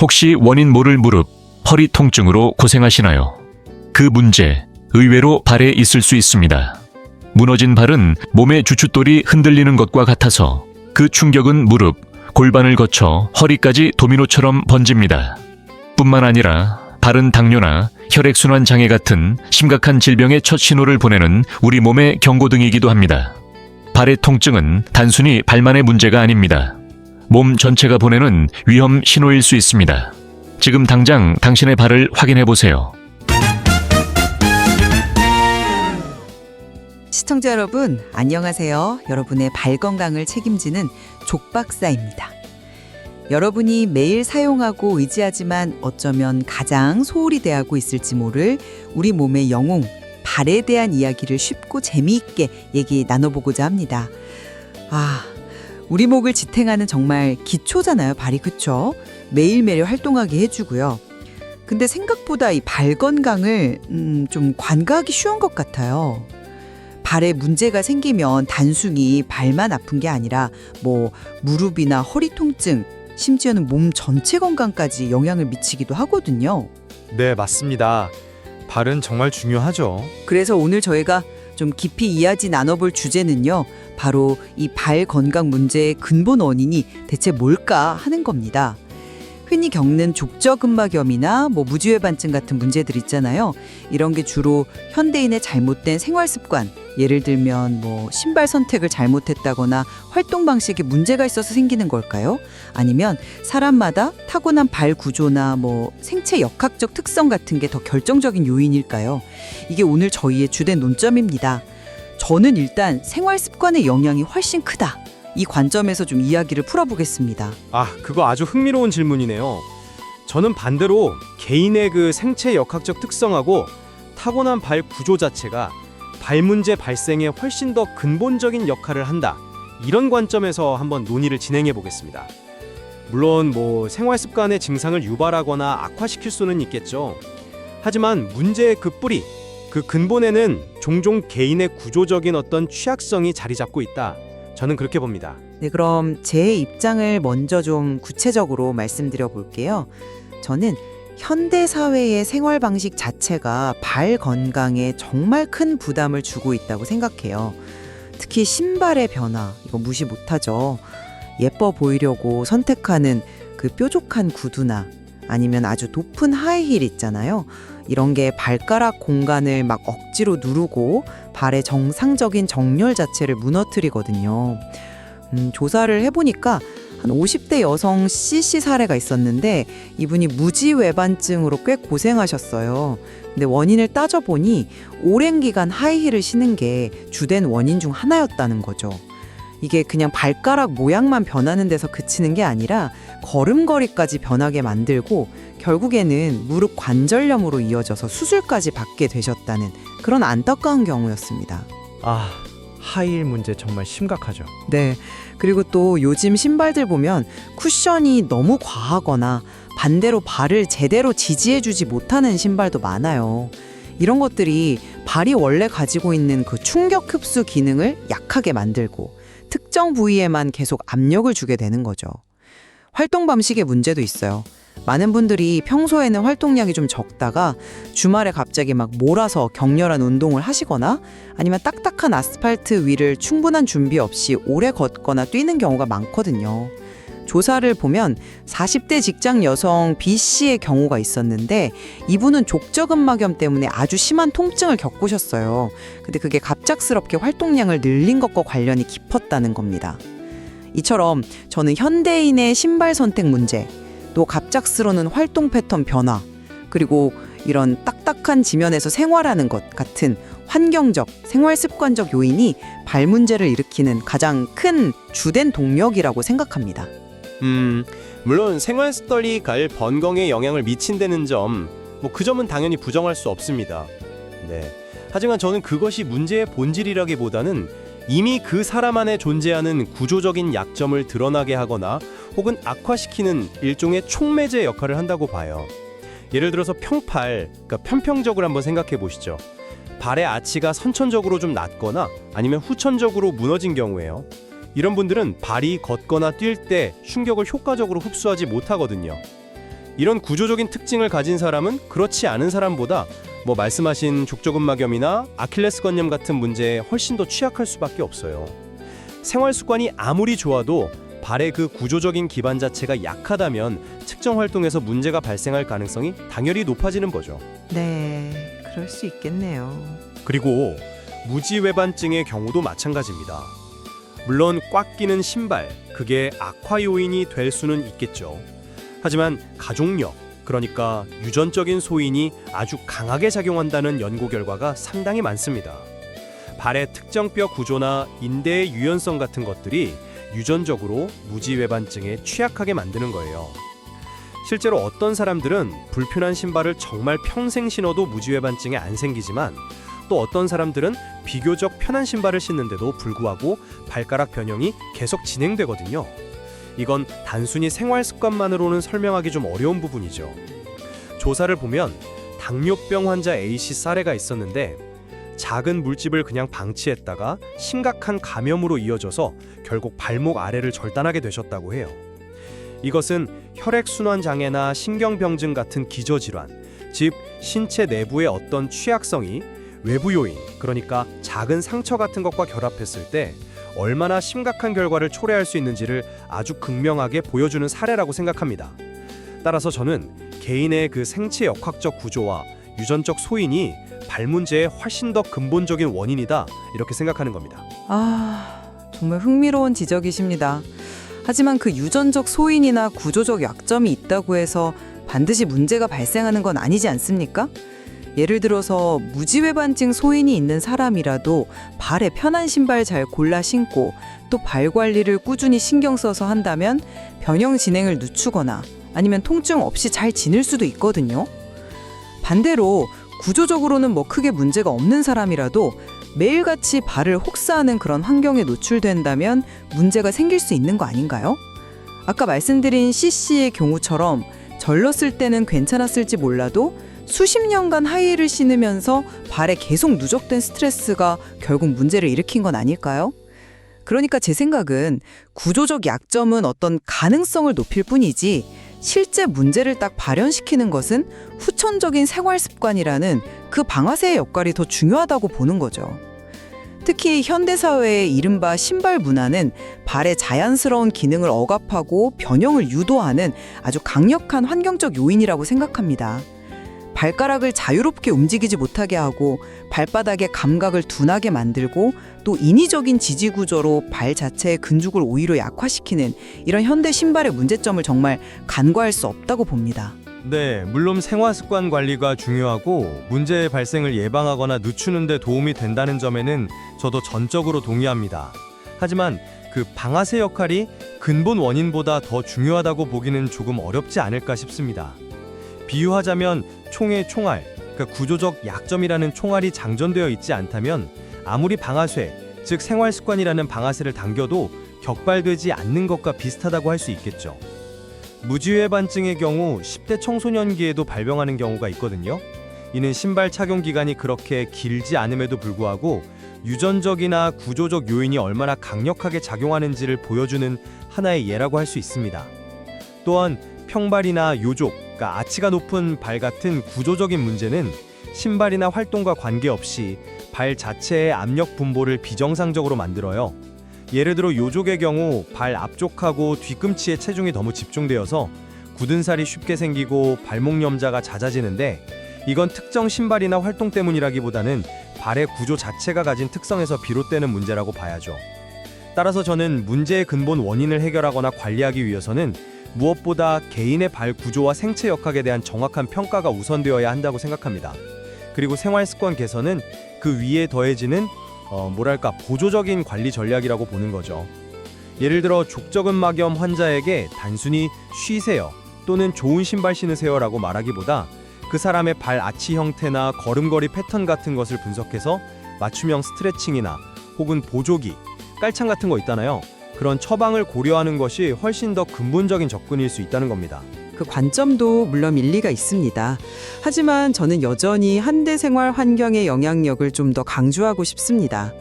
혹시 원인 모를 무릎, 허리 통증으로 고생하시나요? 그 문제 의외로 발에 있을 수 있습니다. 무너진 발은 몸의 주춧돌이 흔들리는 것과 같아서 그 충격은 무릎, 골반을 거쳐 허리까지 도미노처럼 번집니다. 뿐만 아니라 발은 당뇨나 혈액순환 장애 같은 심각한 질병의 첫 신호를 보내는 우리 몸의 경고등이기도 합니다. 발의 통증은 단순히 발만의 문제가 아닙니다. 몸 전체가 보내는 위험 신호일 수 있습니다. 지금 당장 당신의 발을 확인해 보세요. 시청자 여러분, 안녕하세요. 여러분의 발 건강을 책임지는 족박사입니다. 여러분이 매일 사용하고 의지하지만 어쩌면 가장 소홀히 대하고 있을지 모를 우리 몸의 영웅, 발에 대한 이야기를 쉽고 재미있게 얘기 나눠보고자 합니다. 아, 우리 목을 지탱하는 정말 기초잖아요, 발이 그쵸? 매일매일 활동하게 해주고요. 근데 생각보다 이 발 건강을 음, 좀 관가하기 쉬운 것 같아요. 발에 문제가 생기면 단순히 발만 아픈 게 아니라 뭐 무릎이나 허리 통증, 심지어는 몸 전체 건강까지 영향을 미치기도 하거든요. 네, 맞습니다. 발은 정말 중요하죠. 그래서 오늘 저희가 좀 깊이 이야기 나눠볼 주제는요. 바로 이 발 건강 문제의 근본 원인이 대체 뭘까 하는 겁니다. 흔히 겪는 족저근막염이나 뭐 무지외반증 같은 문제들 있잖아요. 이런 게 주로 현대인의 잘못된 생활 습관, 예를 들면 뭐 신발 선택을 잘못했다거나 활동 방식에 문제가 있어서 생기는 걸까요? 아니면 사람마다 타고난 발 구조나 뭐 생체 역학적 특성 같은 게 더 결정적인 요인일까요? 이게 오늘 저희의 주된 논점입니다. 저는 일단 생활 습관의 영향이 훨씬 크다. 이 관점에서 좀 이야기를 풀어보겠습니다. 아, 그거 아주 흥미로운 질문이네요. 저는 반대로 개인의 그 생체 역학적 특성하고 타고난 발 구조 자체가 발 문제 발생에 훨씬 더 근본적인 역할을 한다. 이런 관점에서 한번 논의를 진행해 보겠습니다. 물론 뭐 생활 습관의 증상을 유발하거나 악화시킬 수는 있겠죠. 하지만 문제의 그 뿌리, 그 근본에는 종종 개인의 구조적인 어떤 취약성이 자리 잡고 있다. 저는 그렇게 봅니다. 네, 그럼 제 입장을 먼저 좀 구체적으로 말씀드려 볼게요. 저는 현대 사회의 생활 방식 자체가 발 건강에 정말 큰 부담을 주고 있다고 생각해요. 특히 신발의 변화, 이거 무시 못하죠. 예뻐 보이려고 선택하는 그 뾰족한 구두나 아니면 아주 높은 하이힐 있잖아요. 이런 게 발가락 공간을 막 억지로 누르고 발의 정상적인 정렬 자체를 무너뜨리거든요. 음, 조사를 해보니까 한 50대 여성 CC 사례가 있었는데 이분이 무지외반증으로 꽤 고생하셨어요. 근데 원인을 따져보니 오랜 기간 하이힐을 신은 게 주된 원인 중 하나였다는 거죠. 이게 그냥 발가락 모양만 변하는 데서 그치는 게 아니라 걸음걸이까지 변하게 만들고 결국에는 무릎 관절염으로 이어져서 수술까지 받게 되셨다는 그런 안타까운 경우였습니다. 아, 하이힐 문제 정말 심각하죠. 네. 그리고 또 요즘 신발들 보면 쿠션이 너무 과하거나 반대로 발을 제대로 지지해주지 못하는 신발도 많아요. 이런 것들이 발이 원래 가지고 있는 그 충격 흡수 기능을 약하게 만들고 특정 부위에만 계속 압력을 주게 되는 거죠. 활동 방식의 문제도 있어요. 많은 분들이 평소에는 활동량이 좀 적다가 주말에 갑자기 막 몰아서 격렬한 운동을 하시거나 아니면 딱딱한 아스팔트 위를 충분한 준비 없이 오래 걷거나 뛰는 경우가 많거든요. 조사를 보면 40대 직장 여성 B 씨의 경우가 있었는데 이분은 족저근막염 때문에 아주 심한 통증을 겪으셨어요. 근데 그게 갑작스럽게 활동량을 늘린 것과 관련이 깊었다는 겁니다. 이처럼 저는 현대인의 신발 선택 문제, 또 갑작스러운 활동 패턴 변화, 그리고 이런 딱딱한 지면에서 생활하는 것 같은 환경적, 생활 습관적 요인이 발 문제를 일으키는 가장 큰 주된 동력이라고 생각합니다. 음, 물론 생활 스타일이 갈 번거에 영향을 미친다는 점, 뭐 그 점은 당연히 부정할 수 없습니다. 네. 하지만 저는 그것이 문제의 본질이라기보다는 이미 그 사람 안에 존재하는 구조적인 약점을 드러나게 하거나 혹은 악화시키는 일종의 촉매제 역할을 한다고 봐요. 예를 들어서 평팔, 그러니까 편평적으로 한번 생각해 보시죠. 발의 아치가 선천적으로 좀 낮거나 아니면 후천적으로 무너진 경우에요. 이런 분들은 발이 걷거나 뛸 때 충격을 효과적으로 흡수하지 못하거든요. 이런 구조적인 특징을 가진 사람은 그렇지 않은 사람보다 뭐 말씀하신 족저근막염이나 아킬레스건염 같은 문제에 훨씬 더 취약할 수밖에 없어요. 생활 습관이 아무리 좋아도 발의 그 구조적인 기반 자체가 약하다면 특정 활동에서 문제가 발생할 가능성이 당연히 높아지는 거죠. 네, 그럴 수 있겠네요. 그리고 무지외반증의 경우도 마찬가지입니다. 물론 꽉 끼는 신발, 그게 악화 요인이 될 수는 있겠죠. 하지만 가족력, 그러니까 유전적인 소인이 아주 강하게 작용한다는 연구 결과가 상당히 많습니다. 발의 특정 뼈 구조나 인대의 유연성 같은 것들이 유전적으로 무지외반증에 취약하게 만드는 거예요. 실제로 어떤 사람들은 불편한 신발을 정말 평생 신어도 무지외반증이 안 생기지만 또 어떤 사람들은 비교적 편한 신발을 신는데도 불구하고 발가락 변형이 계속 진행되거든요. 이건 단순히 생활 습관만으로는 설명하기 좀 어려운 부분이죠. 조사를 보면 당뇨병 환자 A씨 사례가 있었는데 작은 물집을 그냥 방치했다가 심각한 감염으로 이어져서 결국 발목 아래를 절단하게 되셨다고 해요. 이것은 혈액순환 장애나 신경병증 같은 기저질환, 즉 신체 내부의 어떤 취약성이 외부 요인, 그러니까 작은 상처 같은 것과 결합했을 때 얼마나 심각한 결과를 초래할 수 있는지를 아주 극명하게 보여주는 사례라고 생각합니다. 따라서 저는 개인의 그 생체 역학적 구조와 유전적 소인이 발 문제의 훨씬 더 근본적인 원인이다 이렇게 생각하는 겁니다. 아, 정말 흥미로운 지적이십니다. 하지만 그 유전적 소인이나 구조적 약점이 있다고 해서 반드시 문제가 발생하는 건 아니지 않습니까? 예를 들어서 무지외반증 소인이 있는 사람이라도 발에 편한 신발 잘 골라 신고 또 발 관리를 꾸준히 신경 써서 한다면 변형 진행을 늦추거나 아니면 통증 없이 잘 지낼 수도 있거든요. 반대로 구조적으로는 뭐 크게 문제가 없는 사람이라도 매일같이 발을 혹사하는 그런 환경에 노출된다면 문제가 생길 수 있는 거 아닌가요? 아까 말씀드린 CC의 경우처럼 절렀을 때는 괜찮았을지 몰라도 수십 년간 하이힐을 신으면서 발에 계속 누적된 스트레스가 결국 문제를 일으킨 건 아닐까요? 그러니까 제 생각은 구조적 약점은 어떤 가능성을 높일 뿐이지 실제 문제를 딱 발현시키는 것은 후천적인 생활 습관이라는 그 방아쇠의 역할이 더 중요하다고 보는 거죠. 특히 현대사회의 이른바 신발 문화는 발의 자연스러운 기능을 억압하고 변형을 유도하는 아주 강력한 환경적 요인이라고 생각합니다. 발가락을 자유롭게 움직이지 못하게 하고 발바닥의 감각을 둔하게 만들고 또 인위적인 지지 구조로 발 자체의 근육을 오히려 약화시키는 이런 현대 신발의 문제점을 정말 간과할 수 없다고 봅니다. 네, 물론 생활 습관 관리가 중요하고 문제의 발생을 예방하거나 늦추는 데 도움이 된다는 점에는 저도 전적으로 동의합니다. 하지만 그 방아쇠 역할이 근본 원인보다 더 중요하다고 보기는 조금 어렵지 않을까 싶습니다. 비유하자면 총의 총알, 그러니까 구조적 약점이라는 총알이 장전되어 있지 않다면 아무리 방아쇠, 즉 생활 습관이라는 방아쇠를 당겨도 격발되지 않는 것과 비슷하다고 할 수 있겠죠. 무지외반증의 경우 10대 청소년기에도 발병하는 경우가 있거든요. 이는 신발 착용 기간이 그렇게 길지 않음에도 불구하고 유전적이나 구조적 요인이 얼마나 강력하게 작용하는지를 보여주는 하나의 예라고 할 수 있습니다. 또한 평발이나 요족, 그러니까 아치가 높은 발 같은 구조적인 문제는 신발이나 활동과 관계없이 발 자체의 압력 분포를 비정상적으로 만들어요. 예를 들어 요족의 경우 발 앞쪽하고 뒤꿈치에 체중이 너무 집중되어서 굳은 살이 쉽게 생기고 발목 염자가 잦아지는데 이건 특정 신발이나 활동 때문이라기보다는 발의 구조 자체가 가진 특성에서 비롯되는 문제라고 봐야죠. 따라서 저는 문제의 근본 원인을 해결하거나 관리하기 위해서는 무엇보다 개인의 발 구조와 생체 역학에 대한 정확한 평가가 우선되어야 한다고 생각합니다. 그리고 생활 습관 개선은 그 위에 더해지는 어, 뭐랄까 보조적인 관리 전략이라고 보는 거죠. 예를 들어 족저근막염 환자에게 단순히 쉬세요 또는 좋은 신발 신으세요라고 말하기보다 그 사람의 발 아치 형태나 걸음걸이 패턴 같은 것을 분석해서 맞춤형 스트레칭이나 혹은 보조기, 깔창 같은 거 있잖아요. 그런 처방을 고려하는 것이 훨씬 더 근본적인 접근일 수 있다는 겁니다. 그 관점도 물론 일리가 있습니다. 하지만 저는 여전히 한대 생활 환경의 영향력을 좀 더 강조하고 싶습니다.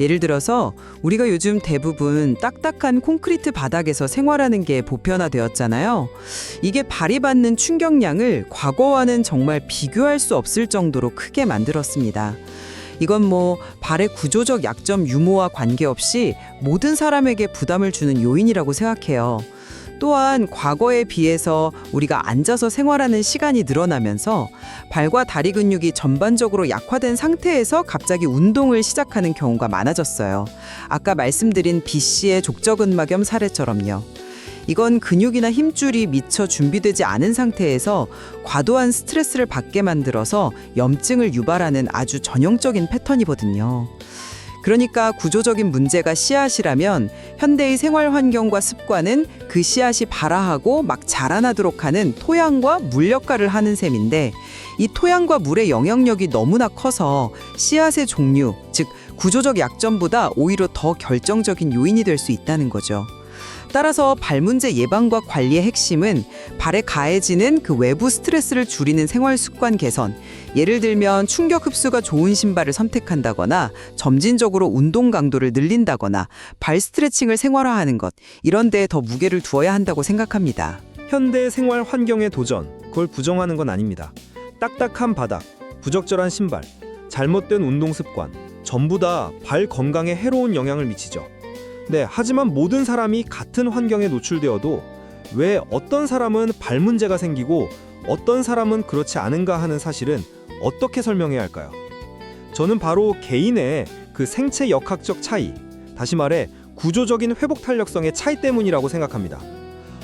예를 들어서 우리가 요즘 대부분 딱딱한 콘크리트 바닥에서 생활하는 게 보편화되었잖아요. 이게 발이 받는 충격량을 과거와는 정말 비교할 수 없을 정도로 크게 만들었습니다. 이건 뭐 발의 구조적 약점 유무와 관계없이 모든 사람에게 부담을 주는 요인이라고 생각해요. 또한 과거에 비해서 우리가 앉아서 생활하는 시간이 늘어나면서 발과 다리 근육이 전반적으로 약화된 상태에서 갑자기 운동을 시작하는 경우가 많아졌어요. 아까 말씀드린 B 씨의 족저근막염 사례처럼요. 이건 근육이나 힘줄이 미처 준비되지 않은 상태에서 과도한 스트레스를 받게 만들어서 염증을 유발하는 아주 전형적인 패턴이거든요. 그러니까 구조적인 문제가 씨앗이라면 현대의 생활 환경과 습관은 그 씨앗이 발아하고 막 자라나도록 하는 토양과 물 역할을 하는 셈인데 이 토양과 물의 영향력이 너무나 커서 씨앗의 종류, 즉 구조적 약점보다 오히려 더 결정적인 요인이 될 수 있다는 거죠. 따라서 발 문제 예방과 관리의 핵심은 발에 가해지는 그 외부 스트레스를 줄이는 생활 습관 개선. 예를 들면 충격 흡수가 좋은 신발을 선택한다거나 점진적으로 운동 강도를 늘린다거나 발 스트레칭을 생활화하는 것. 이런 데에 더 무게를 두어야 한다고 생각합니다. 현대 생활 환경의 도전, 그걸 부정하는 건 아닙니다. 딱딱한 바닥, 부적절한 신발, 잘못된 운동 습관, 전부 다 발 건강에 해로운 영향을 미치죠. 네, 하지만 모든 사람이 같은 환경에 노출되어도 왜 어떤 사람은 발 문제가 생기고 어떤 사람은 그렇지 않은가 하는 사실은 어떻게 설명해야 할까요? 저는 바로 개인의 그 생체 역학적 차이, 다시 말해 구조적인 회복 탄력성의 차이 때문이라고 생각합니다.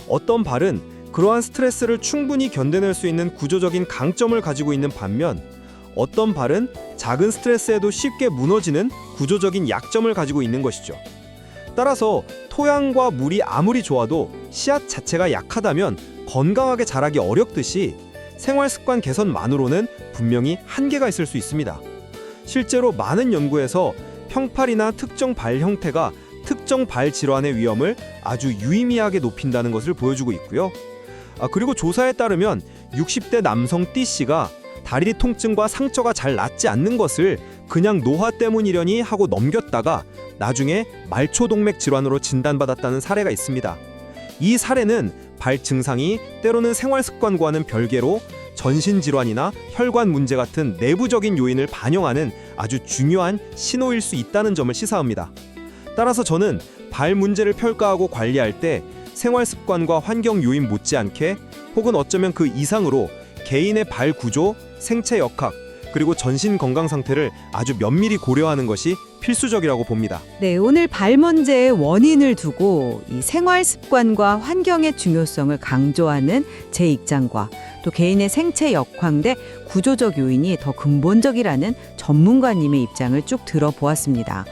어떤 발은 그러한 스트레스를 충분히 견뎌낼 수 있는 구조적인 강점을 가지고 있는 반면 어떤 발은 작은 스트레스에도 쉽게 무너지는 구조적인 약점을 가지고 있는 것이죠. 따라서 토양과 물이 아무리 좋아도 씨앗 자체가 약하다면 건강하게 자라기 어렵듯이 생활 습관 개선만으로는 분명히 한계가 있을 수 있습니다. 실제로 많은 연구에서 평팔이나 특정 발 형태가 특정 발 질환의 위험을 아주 유의미하게 높인다는 것을 보여주고 있고요. 아, 그리고 조사에 따르면 60대 남성 D 씨가 다리 통증과 상처가 잘 낫지 않는 것을 그냥 노화 때문이려니 하고 넘겼다가 나중에 말초동맥 질환으로 진단받았다는 사례가 있습니다. 이 사례는 발 증상이 때로는 생활 습관과는 별개로 전신 질환이나 혈관 문제 같은 내부적인 요인을 반영하는 아주 중요한 신호일 수 있다는 점을 시사합니다. 따라서 저는 발 문제를 평가하고 관리할 때 생활 습관과 환경 요인 못지않게 혹은 어쩌면 그 이상으로 개인의 발 구조, 생체 역학, 그리고 전신 건강 상태를 아주 면밀히 고려하는 것이 필수적이라고 봅니다. 네, 오늘 발 문제의 원인을 두고 이 생활 습관과 환경의 중요성을 강조하는 제 입장과 또 개인의 생체 역황 대 구조적 요인이 더 근본적이라는 전문가님의 입장을 쭉 들어보았습니다.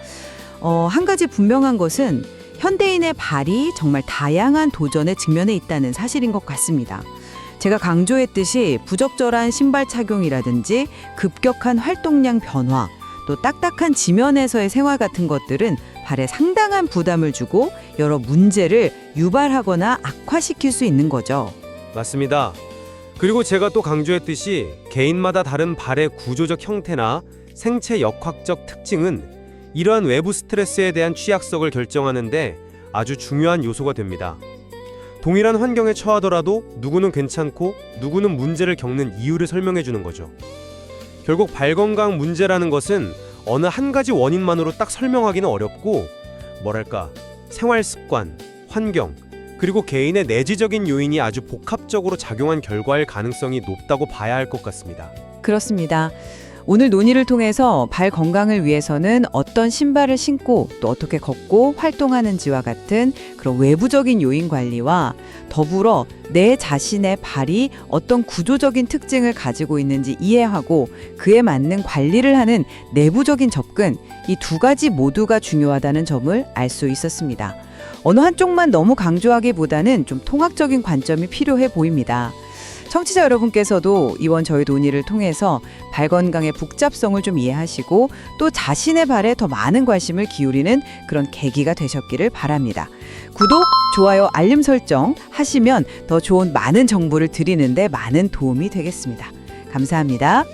어, 한 가지 분명한 것은 현대인의 발이 정말 다양한 도전에 직면해 있다는 사실인 것 같습니다. 제가 강조했듯이 부적절한 신발 착용이라든지 급격한 활동량 변화, 또 딱딱한 지면에서의 생활 같은 것들은 발에 상당한 부담을 주고 여러 문제를 유발하거나 악화시킬 수 있는 거죠. 맞습니다. 그리고 제가 또 강조했듯이 개인마다 다른 발의 구조적 형태나 생체 역학적 특징은 이러한 외부 스트레스에 대한 취약성을 결정하는데 아주 중요한 요소가 됩니다. 동일한 환경에 처하더라도 누구는 괜찮고 누구는 문제를 겪는 이유를 설명해 주는 거죠. 결국 발 건강 문제라는 것은 어느 한 가지 원인만으로 딱 설명하기는 어렵고 뭐랄까 생활 습관, 환경, 그리고 개인의 내지적인 요인이 아주 복합적으로 작용한 결과일 가능성이 높다고 봐야 할 것 같습니다. 그렇습니다. 오늘 논의를 통해서 발 건강을 위해서는 어떤 신발을 신고 또 어떻게 걷고 활동하는지와 같은 그런 외부적인 요인 관리와 더불어 내 자신의 발이 어떤 구조적인 특징을 가지고 있는지 이해하고 그에 맞는 관리를 하는 내부적인 접근 이 두 가지 모두가 중요하다는 점을 알 수 있었습니다. 어느 한쪽만 너무 강조하기보다는 좀 통합적인 관점이 필요해 보입니다. 청취자 여러분께서도 이번 저희 논의를 통해서 발 건강의 복잡성을 좀 이해하시고 또 자신의 발에 더 많은 관심을 기울이는 그런 계기가 되셨기를 바랍니다. 구독, 좋아요, 알림 설정 하시면 더 좋은 많은 정보를 드리는데 많은 도움이 되겠습니다. 감사합니다.